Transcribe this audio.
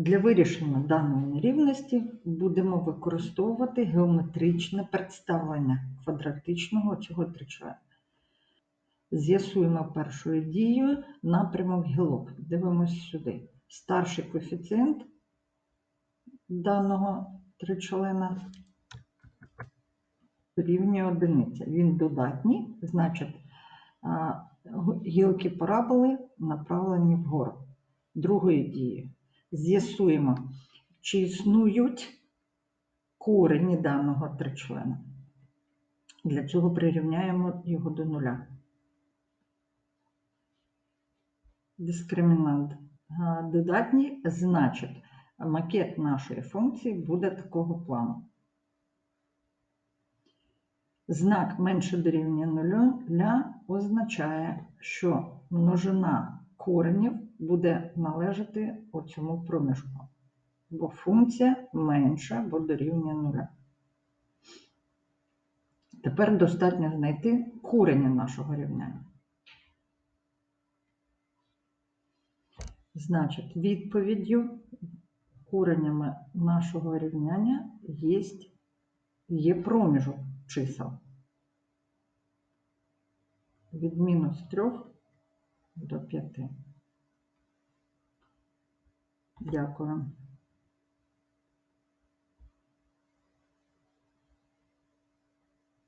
Для вирішення даної нерівності будемо використовувати геометричне представлення квадратичного цього тричлена. З'ясуємо першою дією напрямок гілок. Дивимось сюди. Старший коефіцієнт даного тричлена рівня одиниця. Він додатній, значить гілки параболи направлені вгору. Другою дією з'ясуємо, чи існують корені даного тричлена. Для цього прирівняємо його до нуля. Дискримінант додатній, значить, макет нашої функції буде такого плану. Знак менше дорівнює нуля означає, що множина коренів буде належати оцьому проміжку, бо функція менша або дорівнює нуля. Тепер достатньо знайти корені нашого рівняння. Значить, відповіддю коренями нашого рівняння є, є проміжок чисел. Від мінус 3 до 5. Дякую.